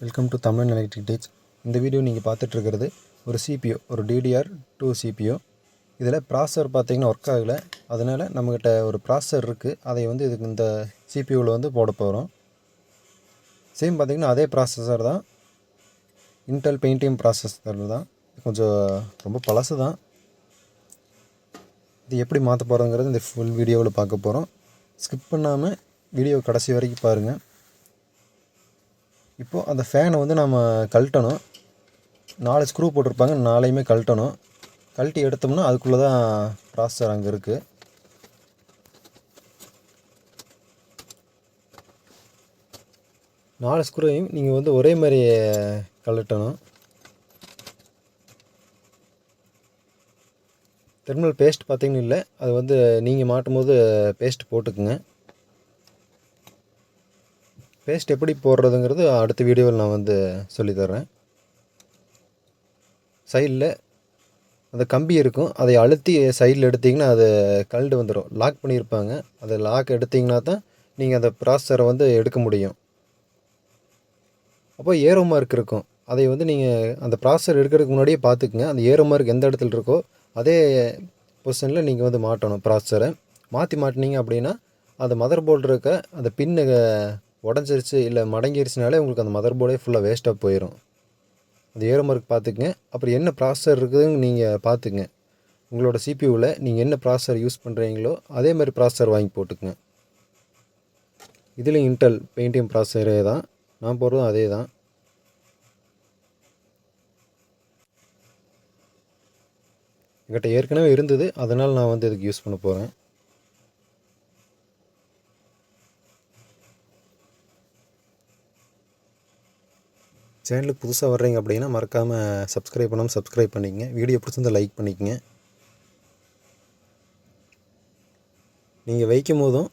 Welcome to Tamil electric tech இந்த video நீங்கள் பார்த்துட்ருக்கிறது ஒரு சிபிஓ ஒரு டிடிஆர் டூ சிபிஓ இதில் ப்ராசர் பார்த்திங்கன்னா ஒர்க் ஆகலை. அதனால் நம்மக்கிட்ட ஒரு ப்ராசர் இருக்குது அதை வந்து இதுக்கு இந்த சிபியூவில் வந்து போட போகிறோம் சேம் பார்த்தீங்கன்னா அதே ப்ராசஸர் தான். இன்டெல் பெயிண்டிங் ப்ராசஸர் தான். கொஞ்சம் ரொம்ப பழசு தான் இது எப்படி மாற்ற போகிறோங்கிறது இந்த ஃபுல் வீடியோவில் பார்க்க போகிறோம் ஸ்கிப் பண்ணாமல் வீடியோ கடைசி வரைக்கும் பாருங்கள் இப்போது அந்த ஃபேனை வந்து நம்ம கழட்டணும். நாலு ஸ்க்ரூ போட்டிருப்பாங்க நாளையுமே கழட்டணும். கழட்டி எடுத்தோம்னா அதுக்குள்ளே தான் ப்ராசஸர் அங்கே இருக்குது நாலு ஸ்க்ரூவையும் நீங்கள் வந்து ஒரே மாதிரி கழட்டணும். தெர்மல் பேஸ்ட் பார்த்தீங்கன்னு இல்லை அது வந்து நீங்கள் மாட்டும் போது பேஸ்ட் போட்டுக்குங்க. பேஸ்ட் எப்படி போடுறதுங்கிறது அடுத்த வீடியோவில் நான் வந்து சொல்லித்தரேன் சைடில் அந்த கம்பி இருக்கும். அதை அழுத்தி சைடில் எடுத்திங்கன்னா அது கல்டு வந்துடும் லாக் பண்ணியிருப்பாங்க. அதை லாக் எடுத்திங்கன்னா தான் நீங்கள் அந்த ப்ராசஸரை வந்து எடுக்க முடியும். அப்போ ஏரோ மார்க் இருக்கும். அதை வந்து நீங்கள் அந்த ப்ராசஸர் எடுக்கிறதுக்கு முன்னாடியே பார்த்துக்குங்க. அந்த ஏரோ மார்க் எந்த இடத்துல இருக்கோ அதே பொசிஷனில் நீங்கள் வந்து மாட்டணும் ப்ராசஸரை. மாற்றி மாட்டினீங்க அப்படின்னா அந்த மதர் போர்டு இருக்க அந்த பின்னு உடஞ்சிருச்சு இல்லை மடங்கிருச்சுனாலே உங்களுக்கு அந்த மதர் போர்டே ஃபுல்லாக வேஸ்ட்டாக போயிடும் அந்த ஏரோ மார்க் பார்த்துக்குங்க அப்புறம் என்ன ப்ராசஸர் இருக்குதுன்னு நீங்கள் பார்த்துக்குங்க உங்களோட சிபியூவில் நீங்கள் என்ன ப்ராசஸர் யூஸ் பண்ணுறீங்களோ அதே மாதிரி ப்ராசஸர் வாங்கி போட்டுக்குங்க. இதுலேயும் இன்டெல் பெயிண்டிங் ப்ராசஸரே தான். நான் போடுறதும் அதே தான். என்கிட்ட ஏற்கனவே இருந்தது. அதனால் நான் வந்து இதுக்கு யூஸ் பண்ண போகிறேன் சேனலுக்கு புதுசாக வர்றீங்க அப்படின்னா மறக்காமல் சப்ஸ்கிரைப் பண்ணாமல் சப்ஸ்கிரைப் பண்ணிக்கங்க. வீடியோ பிடிச்சிருந்தா லைக் பண்ணிக்கங்க. நீங்கள் வைக்கும் போதும்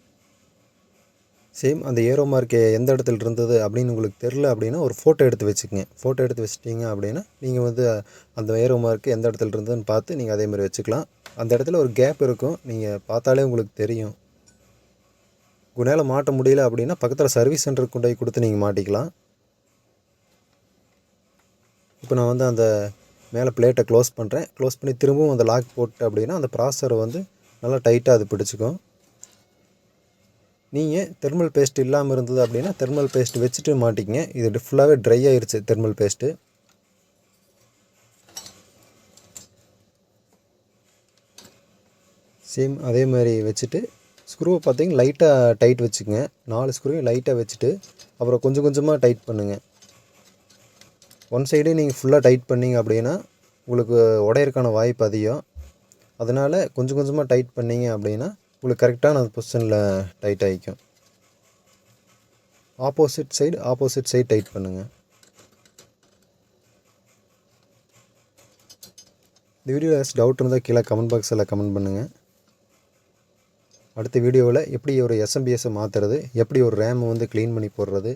சேம் அந்த ஏரோ மார்க் எந்த இடத்துல இருந்தது அப்படின்னு உங்களுக்கு தெரில அப்படின்னா ஒரு ஃபோட்டோ எடுத்து வச்சுக்கோங்க. ஃபோட்டோ எடுத்து வச்சிட்டிங்க அப்படின்னா நீங்கள் வந்து அந்த ஏரோ மார்க் எந்த இடத்துல இருந்ததுன்னு பார்த்து நீங்கள் அதே மாதிரி வச்சுக்கலாம். அந்த இடத்துல ஒரு கேப் இருக்கும். நீங்கள் பார்த்தாலே உங்களுக்கு தெரியும். உங்களால் மாட்ட முடியல அப்படின்னா பக்கத்தில் சர்வீஸ் சென்டருக்கு கொண்டு போய் கொடுத்து நீங்கள் மாட்டிக்கலாம். இப்போ நான் வந்து அந்த மேலே பிளேட்டை க்ளோஸ் பண்ணுறேன் க்ளோஸ் பண்ணி திரும்பவும் அந்த லாக் போட்டு அப்படின்னா அந்த ப்ராசரை வந்து நல்லா டைட்டாக அது பிடிச்சிக்கும். நீங்கள் தெர்மல் பேஸ்ட் இல்லாமல் இருந்தது அப்படின்னா தெர்மல் பேஸ்ட் வச்சுட்டு மாட்டிங்க இது ஃபுல்லாகவே ட்ரை ஆயிடுச்சு தெர்மல் பேஸ்ட்டு சேம் அதே மாதிரி வச்சுட்டு ஸ்க்ரூவை பார்த்தீங்கன்னா லைட்டாக டைட் வச்சுக்கோங்க. நாலு ஸ்க்ரூவையும் லைட்டாக வச்சுட்டு அப்புறம் கொஞ்சம் கொஞ்சமாக டைட் பண்ணுங்கள் ஒன் சைடே நீங்கள் ஃபுல்லாக டைட் பண்ணிங்க அப்படின்னா உங்களுக்கு உடையிறக்கான வாய்ப்பு அதிகம். அதனால் கொஞ்சம் கொஞ்சமாக டைட் பண்ணிங்க அப்படின்னா உங்களுக்கு கரெக்டான அந்த பொசிஷனில் டைட் ஆகிக்கும் opposite side opposite side tight பண்ணுங்கள் இந்த வீடியோவில் ஏதாச்சும் டவுட் இருந்தால் கீழே கமெண்ட் பாக்ஸில் கமெண்ட் பண்ணுங்கள் அடுத்த வீடியோவில் எப்படி ஒரு எஸ்எம்பிஎஸ்ஸை மாற்றுறது எப்படி ஒரு ரேமை வந்து க்ளீன் பண்ணி போடுறது